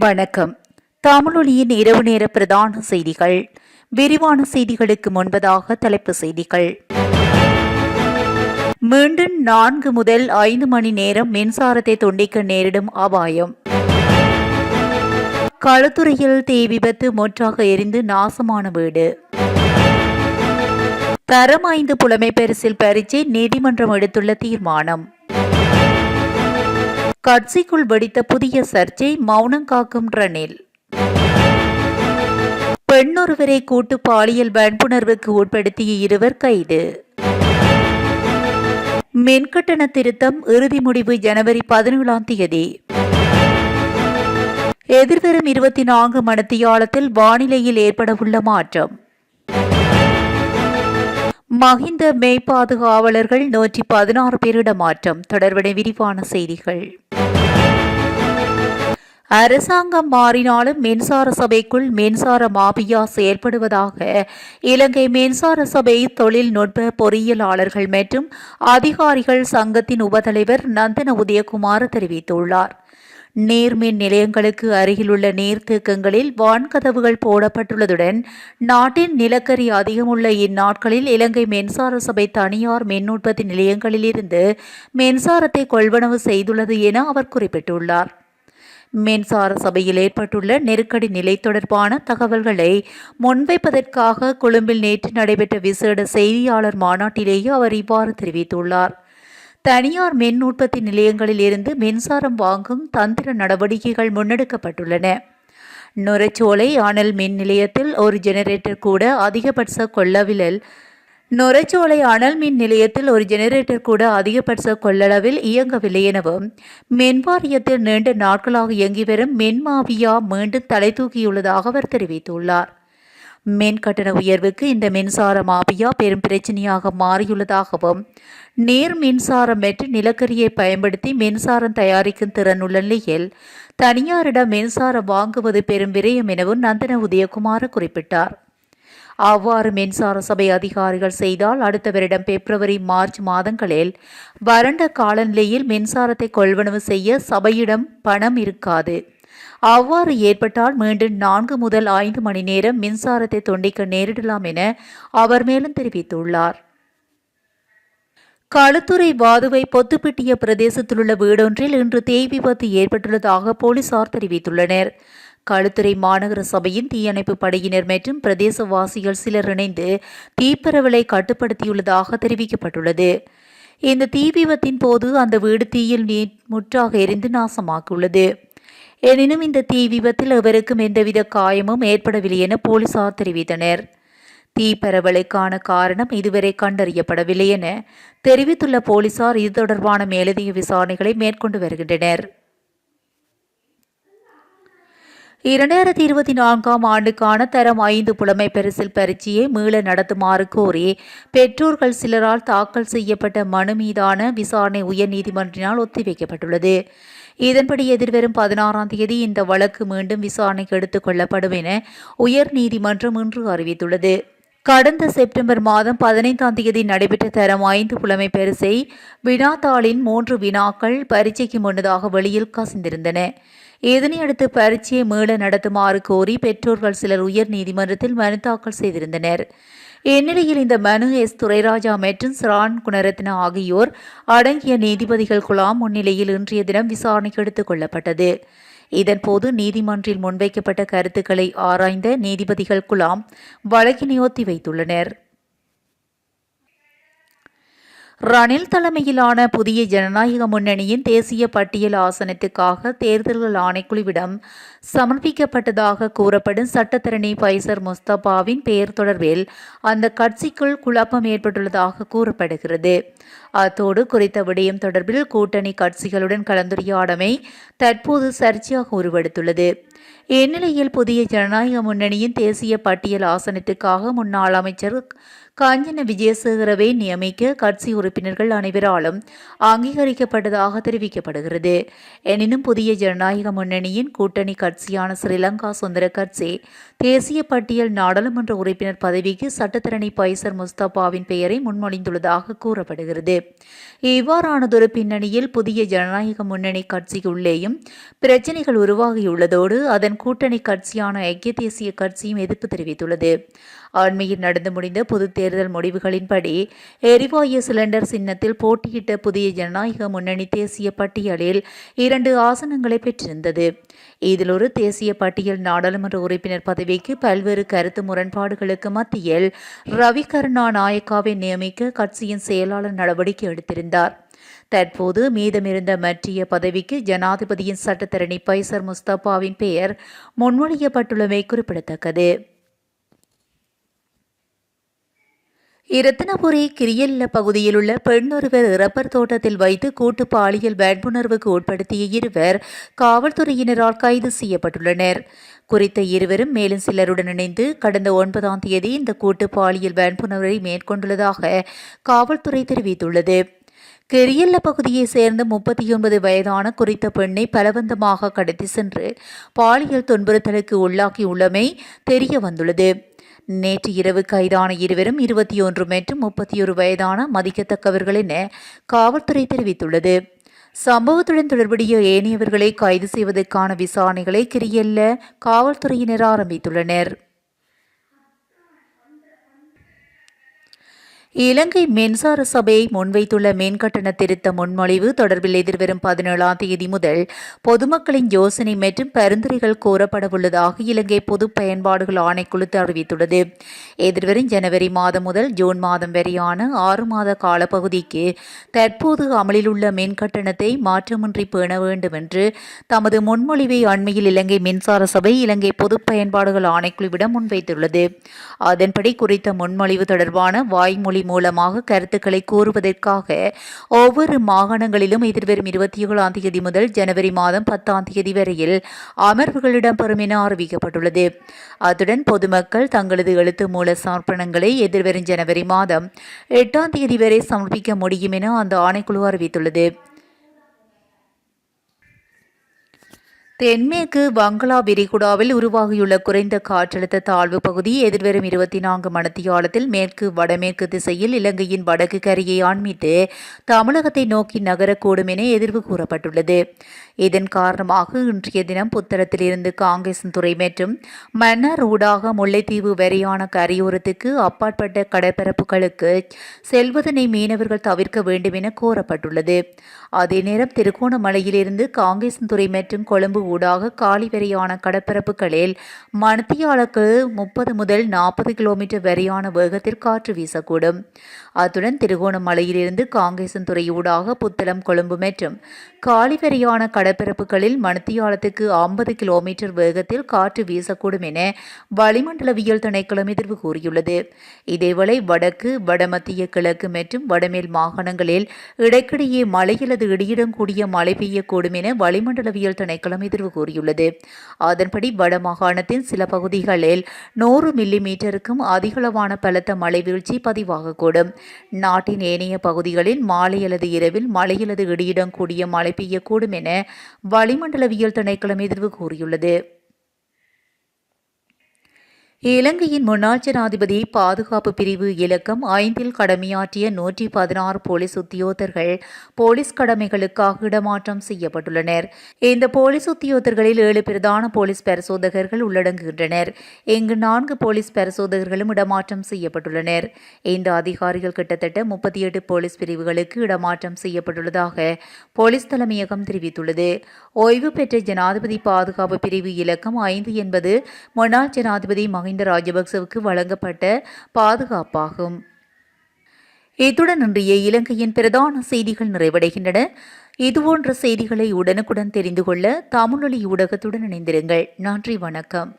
வணக்கம். தமிழொலியின் இரவு நேர பிரதான செய்திகள். விரிவான செய்திகளுக்கு முன்பதாக தலைப்பு செய்திகள். மீண்டும் நான்கு முதல் ஐந்து மணி நேரம் மின்சாரத்தை துண்டிக்க நேரிடும் அபாயம். களத்துறையில் தீ விபத்து முற்றாக எரிந்து நாசமான வீடு. தரம் ஐந்து புலமை பரிசில் பரீட்சை நீதிமன்றம் எடுத்துள்ள தீர்மானம். கட்சிக்குள் வெடித்த புதிய சர்ச்சை மௌனம் காக்கும் ரணில். பெண்ணொருவரை கூட்டு பாலியல் வன்புணர்வுக்கு உட்படுத்திய இருவர் கைது. மின்கட்டண திருத்தம் இறுதி முடிவு ஜனவரி பதினேழாம் தேதி. எதிர்வரும் இருபத்தி நான்கு மணித்தியாலத்தில் வானிலையில் ஏற்படவுள்ள மாற்றம். மஹிந்த மெய் பாதுகாவலர்கள் நூற்றி பதினாறு பேரிடமாற்றம் தொடர்புடைய விரிவான செய்திகள். அரசாங்கம் மாறினாலும் மின்சார சபைக்குள் மின்சார மாபியா செயல்படுவதாக இலங்கை மின்சார சபை தொழில்நுட்ப பொறியியலாளர்கள் மற்றும் அதிகாரிகள் சங்கத்தின் உபதலைவர் நந்தன உதயகுமார் தெரிவித்துள்ளார். நீர்மின் நிலையங்களுக்கு அருகிலுள்ள நீர்த்தேக்கங்களில் வான்கதவுகள் போடப்பட்டுள்ளதுடன் நாட்டின் நிலக்கரி அதிகமுள்ள இந்நாட்களில் இலங்கை மின்சார சபை தனியார் மின் உற்பத்தி நிலையங்களிலிருந்து மின்சாரத்தை கொள்வனவு செய்துள்ளது என அவர் குறிப்பிட்டுள்ளார். மின்சார சபையில் ஏற்பட்டுள்ள நெருக்கடி நிலை தொடர்பான தகவல்களை முன்வைப்பதற்காக கொழும்பில் நேற்று நடைபெற்ற விசேட செய்தியாளர் மாநாட்டிலேயே அவர் இவ்வாறு தெரிவித்துள்ளார். தனியார் மின் உற்பத்தி நிலையங்களில் இருந்து மின்சாரம் வாங்கும் தந்திர நடவடிக்கைகள் முன்னெடுக்கப்பட்டுள்ளன. நுரைச்சோலை அனல் மின் நிலையத்தில் ஒரு ஜெனரேட்டர் கூட அதிகபட்ச கொள்ளவிலல். நுரைச்சோலை அனல் மின் நிலையத்தில் ஒரு ஜெனரேட்டர் கூட அதிகபட்ச கொள்ளளவில் இயங்கவில்லை எனவும் மின் வாரியத்தில் நீண்ட நாட்களாக இயங்கி வரும் மின்மாவியா மீண்டும் தலை தூக்கியுள்ளதாக அவர் தெரிவித்துள்ளார். மின் கட்டண உயர்வுக்கு இந்த மின்சார மாபியா பெரும் பிரச்சனையாக மாறியுள்ளதாகவும் நேர் மின்சாரம் பெற்று நிலக்கரியை பயன்படுத்தி மின்சாரம் தயாரிக்கும் திறனுள்ள நிலையில் தனியாரிடம் மின்சாரம் வாங்குவது பெரும் விரயம் எனவும் நந்தன உதயகுமார் குறிப்பிட்டார். அவ்வாறு மின்சார சபை அதிகாரிகள் செய்தால் அடுத்த வருடம் பிப்ரவரி மார்ச் மாதங்களில் வறண்ட காலநிலையில் மின்சாரத்தை கொள்வனவு செய்ய சபையிடம் பணம் இருக்காது. அவ்வாறு ஏற்பட்டால் மீண்டும் நான்கு முதல் ஐந்து மணி நேரம் மின்சாரத்தை துண்டிக்க நேரிடலாம் என அவர் மேலும் தெரிவித்துள்ளார். களுத்துறை வாதுவை பொத்துப்பிட்டிய பிரதேசத்திலுள்ள வீடொன்றில் இன்று தீ விபத்து ஏற்பட்டுள்ளதாக போலீசார் தெரிவித்துள்ளனர். களுத்துறை மாநகர சபையின் தீயணைப்பு படையினர் மற்றும் பிரதேசவாசிகள் சிலர் இணைந்து தீப்பரவலை கட்டுப்படுத்தியுள்ளதாக தெரிவிக்கப்பட்டுள்ளது. இந்த தீ விபத்தின் போது அந்த வீடு தீயில் நீர் முற்றாக எரிந்து நாசமாக்கியுள்ளது. எனினும் இந்த தீ விபத்தில் எவருக்கும் எந்தவித காயமும் ஏற்படவில்லை என போலீசார் தெரிவித்தனர். தீ பரவலுக்கான காரணம் இதுவரை கண்டறியப்படவில்லை என தெரிவித்துள்ள போலீசார் இது தொடர்பான மேலதிக விசாரணைகளை மேற்கொண்டு வருகின்றனர். இரண்டாயிரத்தி இருபத்தி நான்காம் ஆண்டுக்கான தரம் ஐந்து புலமை பரிசில் பரீட்சையை மீள நடத்துமாறு கோரி பெற்றோர்கள் சிலரால் தாக்கல் செய்யப்பட்ட மனு மீதான விசாரணை உயர்நீதிமன்றினால் ஒத்திவைக்கப்பட்டுள்ளது. இதன்படி எதிர்வரும் பதினாறாம் தேதி இந்த வழக்கு மீண்டும் விசாரணைக்கு எடுத்துக் கொள்ளப்படும் என உயர்நீதிமன்றம் இன்று அறிவித்துள்ளது. கடந்த செப்டம்பர் மாதம் பதினைந்தாம் தேதி நடைபெற்ற தரம் ஐந்து புலமை பரிசை வினாத்தாளின் மூன்று வினாக்கள் பரீட்சைக்கு முன்னதாக வெளியில் கசிந்திருந்தன. இதனையடுத்து பரீட்சையை மீள நடத்துமாறு கோரி பெற்றோர்கள் சிலர் உயர் நீதிமன்றத்தில் மனு தாக்கல் செய்திருந்தனர். இந்நிலையில் இந்த மனு எஸ். துரைராஜா மற்றும் சிரான் குணரத்ன ஆகியோர் அடங்கிய நீதிபதிகள் குழாம் முன்னிலையில் இன்றைய தினம் விசாரணைக்கு எடுத்துக் கொள்ளப்பட்டது. இதன்போது நீதிமன்றில் முன்வைக்கப்பட்ட கருத்துக்களை ஆராய்ந்த நீதிபதிகள் குழாம் வழக்கினை ஒத்தி வைத்துள்ளனர் ரணில் தலைமையிலான புதிய ஜனநாயக முன்னணியின் தேசிய பட்டியல் ஆசனத்துக்காக தேர்தல்கள் ஆணைக்குழுவிடம் சமர்ப்பிக்கப்பட்டதாக கூறப்படும் சட்டத்தரணி பைசர் முஸ்தபாவின் பெயர் தொடர்பில் அந்த கட்சிக்குள் குழப்பம் ஏற்பட்டுள்ளதாக கூறப்படுகிறது. அத்தோடு குறித்த விடயம் தொடர்பில் கூட்டணி கட்சிகளுடன் கலந்துரையாடமை தற்போது சர்ச்சையாக உருவெடுத்துள்ளது. இந்நிலையில் புதிய ஜனநாயக முன்னணியின் தேசிய பட்டியல் ஆசனத்துக்காக முன்னாள் அமைச்சர் காஞ்சன விஜயசேகரவை நியமிக்க கட்சி உறுப்பினர்கள் அனைவராலும் அங்கீகரிக்கப்பட்டதாக தெரிவிக்கப்படுகிறது. எனினும் புதிய ஜனநாயக முன்னணியின் கூட்டணி கட்சியான ஸ்ரீலங்கா சுந்தர கட்சி தேசிய பட்டியல் நாடாளுமன்ற உறுப்பினர் பதவிக்கு சட்டத்தரணி பைசர் முஸ்தபாவின் பெயரை முன்மொழிந்துள்ளதாக கூறப்படுகிறது. இவ்வாறானதொரு பின்னணியில் புதிய ஜனநாயக முன்னணி கட்சிக்குள்ளேயும் பிரச்சினைகள் உருவாகியுள்ளதோடு அதன் கூட்டணி கட்சியான ஐக்கிய தேசிய கட்சியும் எதிர்ப்பு தெரிவித்துள்ளது. அண்மையில் நடந்து முடிந்த பொது தேர்தல் முடிவுகளின்படி எரிவாயு சிலிண்டர் சின்னத்தில் போட்டியிட்ட புதிய ஜனநாயக முன்னணி தேசிய பட்டியலில் இரண்டு ஆசனங்களை பெற்றிருந்தது. இதில் ஒரு தேசிய பட்டியல் நாடாளுமன்ற உறுப்பினர் பதவிக்கு பல்வேறு கருத்து முரண்பாடுகளுக்கு மத்தியில் ரவி கருணா நாயக்காவை நியமிக்க கட்சியின் செயலாளர் நடவடிக்கை எடுத்திருந்தார். தற்போது மீதமிருந்த மற்றிய பதவிக்கு ஜனாதிபதியின் சட்டத்தரணி பைசர் முஸ்தபாவின் பெயர் முன்மொழியப்பட்டுள்ளமை குறிப்பிடத்தக்கது. இரத்தினபுரி கிரியல்ல பகுதியில் உள்ள பெண்ணொருவர் ரப்பர் தோட்டத்தில் வைத்து கூட்டு பாலியல் வன்புணர்வுக்கு உட்படுத்திய இருவர் காவல்துறையினரால் கைது செய்யப்பட்டுள்ளனர். குறித்த இருவரும் மேலும் சிலருடன் இணைந்து கடந்த ஒன்பதாம் தேதி இந்த கூட்டு பாலியல் வன்புணர்வை மேற்கொண்டுள்ளதாக காவல்துறை தெரிவித்துள்ளது. கெரியல்ல பகுதியை சேர்ந்த முப்பத்தி ஒன்பது வயதான குறித்த பெண்ணை பலவந்தமாக கடத்தி சென்று பாலியல் துன்புறுத்தலுக்கு உள்ளாக்கியுள்ளமை தெரிய வந்துள்ளது. நேற்று இரவு கைதான இருவரும் இருபத்தி ஒன்று மற்றும் முப்பத்தி ஒரு வயதான மதிக்கத்தக்கவர்கள் என காவல்துறை தெரிவித்துள்ளது. சம்பவத்துடன் தொடர்புடைய ஏனையவர்களை கைது செய்வதற்கான விசாரணைகளை கிரியல்ல காவல்துறையினர் ஆரம்பித்துள்ளனர். இலங்கை மின்சார சபையை முன்வைத்துள்ள மின்கட்டண திருத்த முன்மொழிவு தொடர்பில் எதிர்வரும் பதினேழாம் தேதி முதல் பொதுமக்களின் யோசனை மற்றும் பரிந்துரைகள் கோரப்படவுள்ளதாக இலங்கை பொது பயன்பாடுகள் ஆணைக்குழு அறிவித்துள்ளது எதிர்வரும் ஜனவரி மாதம் முதல் ஜூன் மாதம் வரையான ஆறு மாத காலப்பகுதிக்கு தற்போது அமலில் உள்ள மின் கட்டணத்தை மாற்றமின்றி பேண வேண்டும் என்று தமது முன்மொழிவை அண்மையில் இலங்கை மின்சார சபை இலங்கை பொது பயன்பாடுகள் ஆணைக்குழுவிடம் முன்வைத்துள்ளது. அதன்படி குறித்த முன்மொழிவு தொடர்பான வாய்மொழி வானொலி மூலமாக கருத்துக்களை கூறுவதற்காக ஒவ்வொரு மாகாணங்களிலும் எதிர்வரும் இருபத்தி ஏழாம் தேதி முதல் ஜனவரி மாதம் பத்தாம் தேதி வரையில் அமர்வுகள் இடம்பெறும் என அறிவிக்கப்பட்டுள்ளது. அத்துடன் பொதுமக்கள் தங்களது எழுத்து மூல சமர்ப்பணங்களை எதிர்வரும் ஜனவரி மாதம் எட்டாம் தேதி வரை சமர்ப்பிக்க முடியும் என அந்த ஆணைக்குழு அறிவித்துள்ளது. தென்மேற்கு வங்களா விரிகுடாவில் உருவாகியுள்ள குறைந்த காற்றழுத்த தாழ்வு பகுதி எதிர்வரும் இருபத்தி நான்கு மணத்தியாலத்தில் மேற்கு வடமேற்கு திசையில் இலங்கையின் வடக்கு கரையை ஆண்மித்து தமிழகத்தை நோக்கி நகரக்கூடும் என எதிர்வு கூறப்பட்டுள்ளது. இதன் காரணமாக இன்றைய தினம் புத்தளத்திலிருந்து காங்கிரஸ் துறை மற்றும் மன்னர் ஊடாக முல்லைத்தீவு வரையான கரையோரத்துக்கு அப்பாற்பட்ட கடற்பரப்புகளுக்கு செல்வதனை மீனவர்கள் தவிர்க்க வேண்டும் என கோரப்பட்டுள்ளது. அதே நேரம் திருகோணமலையிலிருந்து காங்கிரஸ் துறை மற்றும் கொழும்பு ஊடாக காலி வரையான கடற்பரப்புகளில் மணத்தியாளுக்கு முப்பது முதல் நாற்பது கிலோமீட்டர் வரையான வேகத்தில் காற்று வீசக்கூடும். அத்துடன் திருகோணமலையிலிருந்து காங்கேசன்துறை ஊடாக புத்தளம் கொழும்பு மற்றும் காலிவரியான கடற்பரப்புகளில் மணித்தியாலத்துக்கு ஐம்பது கிலோமீட்டர் வேகத்தில் காற்று வீசக்கூடும் என வளிமண்டலவியல் திணைக்களம் எதிர்வு கூறியுள்ளது. இதேவேளை வடக்கு வடமத்திய கிழக்கு மற்றும் வடமேல் மாகாணங்களில் இடைக்கிடையே மழை அல்லது இடியுடன் கூடிய மழை பெய்யக்கூடும் என வளிமண்டலவியல் திணைக்களம் எதிர்வு கூறியுள்ளது. அதன்படி வடமாகாணத்தின் சில பகுதிகளில் நூறு மில்லி மீட்டருக்கும் அதிகளவான பலத்த மழை வீழ்ச்சி பதிவாகக்கூடும். நாட்டின் ஏனைய பகுதிகளில் மாலை அல்லது இரவில் மழை அல்லது இடியுடன் கூடிய மழை பெய்யக்கூடும் என வளிமண்டலவியல் திணைக்களம் எதிர்வு கூறியுள்ளது. இலங்கையின் முன்னாள் ஜனாதிபதி பாதுகாப்பு பிரிவு இலக்கம் ஐந்தில் கடமையாற்றிய நூற்றி பதினாறு போலீஸ் உத்தியோகர்கள் போலீஸ் கடமைகளுக்காக இடமாற்றம் செய்யப்பட்டுள்ளனர். இந்த போலீஸ் உத்தியோகர்களில் ஏழு பிரதான போலீஸ் பரிசோதகர்கள் உள்ளடங்குகின்றனர். இங்கு நான்கு போலீஸ் பரிசோதகர்களும் இடமாற்றம் செய்யப்பட்டுள்ளனர். இந்த அதிகாரிகள் கிட்டத்தட்ட முப்பத்தி எட்டு போலீஸ் பிரிவுகளுக்கு இடமாற்றம் செய்யப்பட்டுள்ளதாக போலீஸ் தலைமையகம் தெரிவித்துள்ளது. ஓய்வு பெற்ற ஜனாதிபதி பாதுகாப்பு பிரிவு இலக்கம் ஐந்து என்பது முன்னாள் ஜனாதிபதி மஹிந்த ராஜபக்சவுக்கு வழங்கப்பட்ட பாதுகாப்பாகும். இத்துடன் இன்றைய இலங்கையின் பிரதான செய்திகள் நிறைவடைகின்றன. இதுபோன்ற செய்திகளை உடனுக்குடன் தெரிந்து கொள்ள தமிழொலி ஊடகத்துடன் இணைந்திருங்கள். நன்றி வணக்கம்.